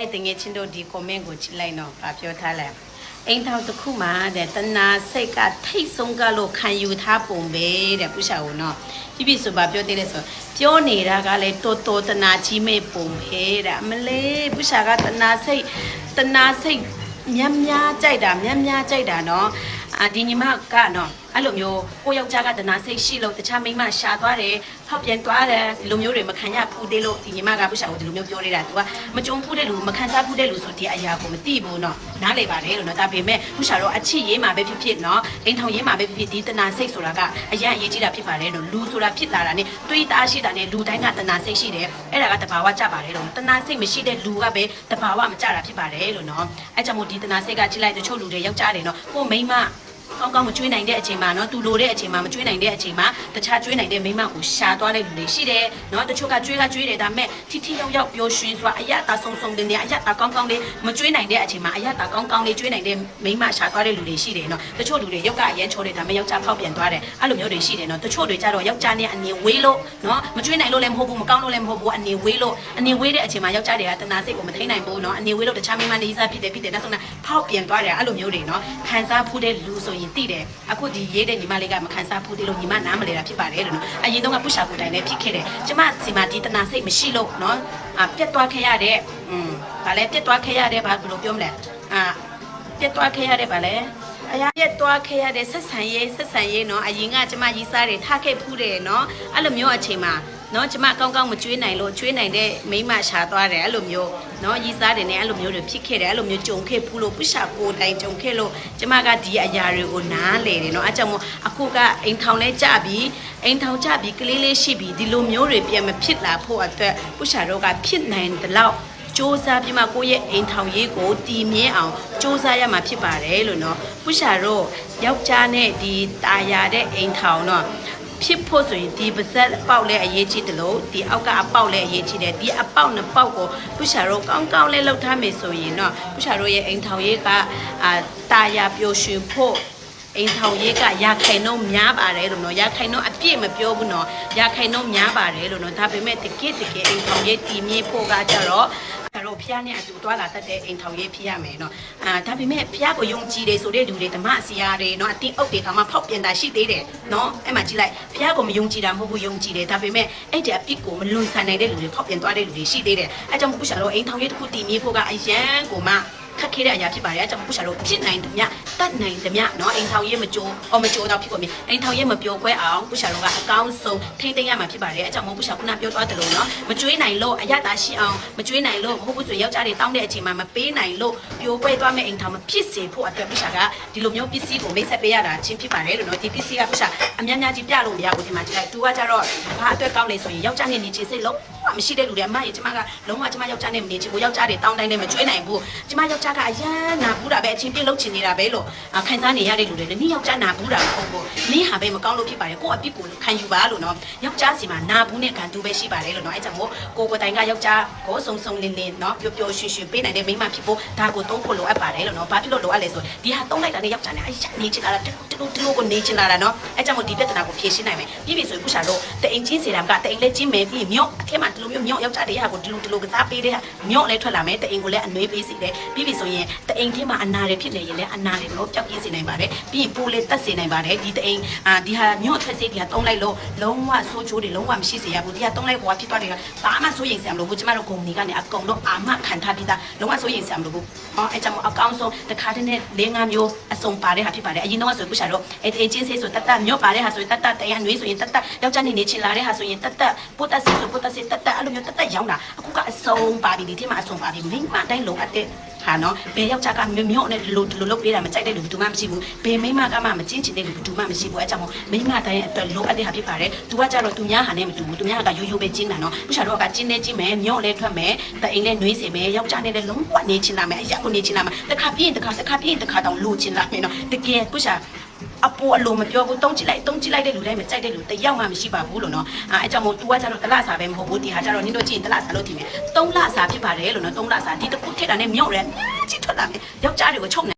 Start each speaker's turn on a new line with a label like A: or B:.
A: အဲ့တငယ်ချင်းတို့ဒီ comment ကိုကြည့်လိုက်တော့ဗာပြောထားလိုက်အိမ်ထောင်တစ်ခုမှာတဲ့တနာစိတ်ကထိတ်ဆုံးကလို့ခံယူထားပုံပဲတဲ့ပုရှာဦးနော်ပြပြဆိုပါပြောသေးတယ်ဆိုပြောနေတာကလည်းတော်တော်တနာကြီးမဲ့ပုံပဲတဲ့အမလေးပုရှာကတနာစိတ်တနာစိတ်မြမ်းများကြိုက်တာမြမ်းများကြိုက်တာနော်အာဒီညီမကနော် အဲ့လိုမျိုးကိုယောက်ျားကတနာစိတ်ရှိလို့တခြားမိန်းမရှာသွားတယ်ဖောက်ပြန်သွားတယ်ဒီလိုမျိုးတွေမခံရဘူးသေးလို့ဒီညီမကပုရှာကိုဒီလိုမျိုးပြောနေတာ तू ကမကြုံဘူးတဲ့လူမခံစားဘူးတဲ့လူဆိုဒီအရာကိုမသိဘူးเนาะနားလေပါတယ်လို့เนาะဒါပေမဲ့ပုရှာတော့အချစ်ရေးမှာပဲဖြစ်ဖြစ်เนาะအိမ်ထောင်ရေးမှာပဲဖြစ်ဖြစ်ဒီတနာစိတ်ဆိုတာကအရာအရေးကြီးတာဖြစ်ပါတယ်လို့လူဆိုတာဖြစ်လာတာ ਨੇ တွေးသားရှိတာ ਨੇ လူတိုင်းကတနာစိတ်ရှိတယ်အဲ့ဒါကတဘာဝကြပါတယ်လို့တနာစိတ်မရှိတဲ့လူကပဲတဘာဝမကြတာဖြစ်ပါတယ်လို့เนาะအဲ့ကြောင့်မို့ဒီတနာစိတ်ကကြည့်လိုက်တချို့လူတွေယောက်ျားတွေเนาะကိုမိန်းမ ကောင်းကောင်းမကျွေးနိုင်တဲ့အချိန်မှာနော်သူလိုတဲ့အချိန်မှာမကျွေးနိုင်တဲ့အချိန်မှာတခြားကျွေးနိုင်တဲ့မိမကိုရှာသွားတဲ့လူတွေရှိတယ်နော်တချို့ကကျွေးကကျွေးတယ်ဒါပေမဲ့ထိထိရောက်ရောက်ပျော်ရွှင်စွာအယတာဆုံဆုံတင်တယ်အယတာကောင်းကောင်းလေးမကျွေးနိုင်တဲ့အချိန်မှာအယတာကောင်းကောင်းလေးကျွေးနိုင်တဲ့မိမရှာသွားတဲ့လူတွေရှိတယ်နော်တချို့လူတွေရုပ်ကအရန်ချောတယ်ဒါပေမဲ့ယောက်ျားဖောက်ပြန်သွားတယ်အဲ့လိုမျိုးတွေရှိတယ်နော်တချို့တွေကြတော့ယောက်ျားနဲ့အနေဝေးလို့နော်မကျွေးနိုင်လို့လည်းမဟုတ်ဘူးမကောင်းလို့လည်းမဟုတ်ဘူးအနေဝေးလို့အနေဝေးတဲ့အချိန်မှာယောက်ျားတွေကတနာစိတ်ကိုမထိနိုင်ဘူးနော်အနေဝေးလို့တခြားမိမတွေကြီးစားဖြစ်တယ်ဖြစ်တယ်နောက်ဆုံးဖောက်ပြန်သွားတယ်အဲ့လိုမျိုးတွေနော်ခံစားဖူးတဲ့လူဆိုရင်သိတယ်အခုဒီရေးတဲ့ညီမလေးကမခံစားဖူးသေးလို့ညီမနားမလဲတာဖြစ်ပါတယ်လို့နော်အရင်တော့ကပုရှာကိုတိုင်လည်းဖြစ်ခဲ့တယ်ကျမစီမာဒီတနာစိတ်မရှိလို့နော်အာပြတ်သွားခဲ့ရတဲ့อืมဗာလဲပြတ်သွားခဲ့ရတဲ့ဘာဘယ်လိုပြောမလဲအာပြတ်သွားခဲ့ရတဲ့ဗာလဲအရာပြတ်သွားခဲ့ရတဲ့ဆက်ဆံရေးဆက်ဆံရေးနော်အရင်ကကျမရီးစားတွေထားခဲ့ဖူးတယ်နော်အဲ့လိုမျိုးအချိန်မှာ နော်ကျမကောင်းကောင်းမကျွေးနိုင်လို့ကျွေးနိုင်တဲ့မိန်းမရှာသွားတယ်အဲ့လိုမျိုးနော်ရီးစားတွေနဲ့အဲ့လိုမျိုးတွေဖြစ်ခဲ့တယ်အဲ့လိုမျိုးကြုံခဲ့ဖူးလို့ပုရှာကိုတိုင်ကြုံခဲ့လို့ကျမကဒီအရာတွေကိုနားလေတယ်နော်အဲ့ကြောင့်မို့အခုကအိမ်ထောင်လဲကြပြီအိမ်ထောင်ကြပြီကလေးလေးရှိပြီဒီလိုမျိုးတွေပြန်မဖြစ်လာဖို့အတွက်ပုရှာတို့ကဖြစ်နိုင်တဲ့လောက်စ조사ပြီးမှကိုယ့်ရဲ့အိမ်ထောင်ရေးကိုတည်မြဲအောင်စ조사ရမှာဖြစ်ပါတယ်လို့နော်ပုရှာတို့ယောက်ျားနဲ့ဒီตาရတဲ့အိမ်ထောင်တော့ ဖြစ်ဖို့ဆိုရင်ဒီပါဇက်အပေါက်လဲအရေးကြီးတယ်လို့ဒီအောက်ကအပေါက်လဲအရေးကြီးတယ်ဒီအပေါက်နှစ်ပေါက်ကိုပုရှာတို့ကောင်းကောင်းလေးလှုပ်ထားမယ်ဆိုရင်တော့ပုရှာတို့ရဲ့အိမ်ထောင်ရေးကအာตาရပျော်ရွှင်ဖို့အိမ်ထောင်ရေးကရာခိုင်နှုန်းများပါတယ်လို့နော်ရာခိုင်နှုန်းအပြည့်မပြောဘူးနော်ရာခိုင်နှုန်းများပါတယ်လို့နော်ဒါပေမဲ့တကယ်တကယ်အိမ်ထောင်ရေးတည်မြဲဖို့ကကြတော့ကျ တို့ဖះနဲ့အတူတွာလာတတ်တဲ့အိမ်ထောင်ရေးဖြစ်ရမယ်နော်အာဒါပေမဲ့ဖះကိုယုံကြည်တယ်ဆိုတဲ့လူတွေဓမ္မဆရာတွေနော်အတင်းအုပ်တွေတောင်မှဖောက်ပြန်တာရှိသေးတယ်နော်အဲ့မှာကြည့်လိုက်ဖះကိုမယုံကြည်တာမဟုတ်ဘူးယုံကြည်တယ်ဒါပေမဲ့အဲ့တဲ့အပြစ်ကိုမလွန်ဆန်နိုင်တဲ့လူတွေဖောက်ပြန်သွားတဲ့လူတွေရှိသေးတယ်အဲ့ကြောင့်ခုရှာတော့အိမ်ထောင်ရေးတစ်ခုတည်မြဲဖို့ကအရန်ကိုမှ ခက်ခဲတဲ့အရာဖြစ်ပါရဲ့ကျွန်တော်ခုရှာလို့ဖြစ်နိုင်တယ်မြတတ်နိုင်တယ်မြနော်အိမ်ထောင်ရေးမကြိုးအော်မကြိုးတော့ဖြစ်ကုန်ပြီအိမ်ထောင်ရေးမပြိုခွဲအောင်ခုရှာလို့ကအကောင်းဆုံးထိမ့်သိမ်းရမှာဖြစ်ပါရဲ့အကြောင်းမို့ခုရှာခုနပြောသွားတယ်လို့နော်မကြွေးနိုင်လို့အရသာရှိအောင်မကြွေးနိုင်လို့မဟုတ်ဘူးဆိုယောက်ျားတွေတောင်းတဲ့အချိန်မှာမပေးနိုင်လို့ပြိုခွဲသွားမဲ့အိမ်ထောင်မဖြစ်စေဖို့အတွက်ခုရှာကဒီလိုမျိုးပစ္စည်းကိုမိတ်ဆက်ပေးရတာချင်းဖြစ်ပါရဲ့လို့နော်ဒီပစ္စည်းကခုရှာအများများကြီးပြလို့မရဘူးဒီမှာကြည့်လိုက်သူကကြတော့ဘာအတွက်ကောင်းလဲဆိုရင်ယောက်ျားနဲ့နေချင်စိတ်လို့ မှမရှိတဲ့လူတွေအမကြီးကျမကလုံးဝကျမယောက်ျားနဲ့မနေချင်ဘူးယောက်ျားတွေတောင်းတိုင်းနဲ့မကျွေးနိုင်ဘူးကျမယောက်ျားကအရန်နာဘူးတာပဲအချင်းပြစ်လုပ်ချင်နေတာပဲလို့ခံစားနေရတဲ့လူတွေလည်းနင်းယောက်ျားနာဘူးတာမဟုတ်ဘူးနင်းဟာပဲမကောင်းလို့ဖြစ်ပါတယ်ကိုယ့်အပြစ်ကိုခံယူပါလို့နော်ယောက်ျားစီမှာနာဘူးနဲ့ခံတူပဲရှိပါတယ်လို့နော်အဲကြောင့်မို့ကိုကိုတိုင်ကယောက်ျားကိုစုံစုံလင်းလင်းနော်ပျော်ပျော်ရွှင်ရွှင်ပေးနိုင်တဲ့မိမဖြစ်ဖို့ဒါကိုသုံးဖို့လိုအပ်ပါတယ်လို့နော်ဘာဖြစ်လို့လိုအပ်လဲဆိုဒီဟာသုံးလိုက်တာနဲ့ယောက်ျားနဲ့အရန်နေချင်လာတာတူတူတူကိုနေချင်လာတာနော်အဲကြောင့်မို့ဒီပြဿနာကိုဖြေရှင်းနိုင်မယ်ပြည့်ပြည့်ဆိုခုရှာလို့တအိမ်ချင်းစီတာကတအိမ်လက်ချင်းမယ်ပြီးမြော့အထက်မှာဒီလိုမျိုးမြော့ယောက်ျားတွေကကိုဒီလိုဒီလိုကစားပေးတဲ့ဟာမြော့လဲထွက်လာမယ်တအိမ်ကိုလည်းအနှွေးပေးစီတယ်ပြီးပြီဆိုရင်တအိမ်ထဲမှာအနာတွေဖြစ်နေရင်လည်းအနာတွေကိုပျောက်ပြင်းစေနိုင်ပါတယ်ပြီးရင်ပိုးလေးတက်စေနိုင်ပါတယ်ဒီတအိမ်အာဒီဟာမြော့ထွက်စေးဒီဟာတုံးလိုက်လို့လုံးဝဆိုးချိုးတွေလုံးဝမရှိစေရဘူးဒီဟာတုံးလိုက်ဟိုကဖြစ်သွားတယ်ကဘာမှစိုးရိမ်စရာမလိုဘူးကျမတို့ကုမ္ပဏီကနေအကုန်လုံးအာမခံထားပြီးသားလုံးဝစိုးရိမ်စရာမလိုဘူးဟောအဲကြောင့်အကောင်းဆုံးတစ်ခါတည်းနဲ့၄၅မျိုးအစုံပါတဲ့ဟာဖြစ်ပါတယ်အရင်တော့ဆိုပုရှာတော့အဲအချင်းစေးဆိုတတ်တတ်မြော့ပါတဲ့ဟာဆိုရင်တတ်တတ်တရားနွေးဆိုရင်တတ်တတ်ယောက်ျားနေနေချင်လာတဲ့ဟာဆိုရင်တတ်တတ်ပို့တက်စေးဆိုပို့တက်စေးတတ်တတ်အဲ့လိုမျိုးတတ်တတ်ရောင်းတာအခုကအစုံပါပြီဒီထဲမှာအစုံပါပြီမိမအတိုင်းလုံးအပ်တဲ့ဟာနော်ဘယ်ယောက်ျားကမြော့နဲ့ဒီလိုဒီလိုလုပ်ပေးတာမကြိုက်တဲ့လူဘယ်သူမှမရှိဘူးဘယ်မိန်းမကမှမကျင်းချင်တဲ့လူဘယ်သူမှမရှိဘူးအဲကြောင့်မို့မိန်းမတိုင်းအတွက်လိုအပ်တဲ့ဟာဖြစ်ပါတယ်သူကကြတော့သူများဟာနဲ့မတူဘူးသူများကရိုးရိုးပဲကျင်းတာနော်ပုရှာတော့ကကျင်းနေကျင်းမယ်မြော့လဲထွက်မယ်တအိမ်လဲနှွေးစေမယ်ယောက်ျားနဲ့လည်းလုံးဝနေချင်လာမယ်အရာကိုနေချင်လာမယ်တစ်ခါပြင်းတစ်ခါတစ်ခါပြင်းတစ်ခါတောင်လိုချင်လာမယ်နော်တကယ်ပုရှာ အပေါ်အလိုမပြောဘူးတုံးကြည့်လိုက်တုံးကြည့်လိုက်တဲ့လူတိုင်းမကြိုက်တဲ့လူတယောက်မှမရှိပါဘူးလို့နော်အဲအကြောင်းမို့ तू ကကြတော့တလစာပဲမဟုတ်ဘူးဒီဟာကြတော့နင်တို့ကြည့်ရင်တလစာလို့ထင်မယ်3လစာဖြစ်ပါတယ်လို့နော်3လစာဒီတစ်ခုထည့်တာနဲ့မြော့ရဲကြည့်ထွက်လာမယ်ယောက်ျားတွေကိုချုပ်နေ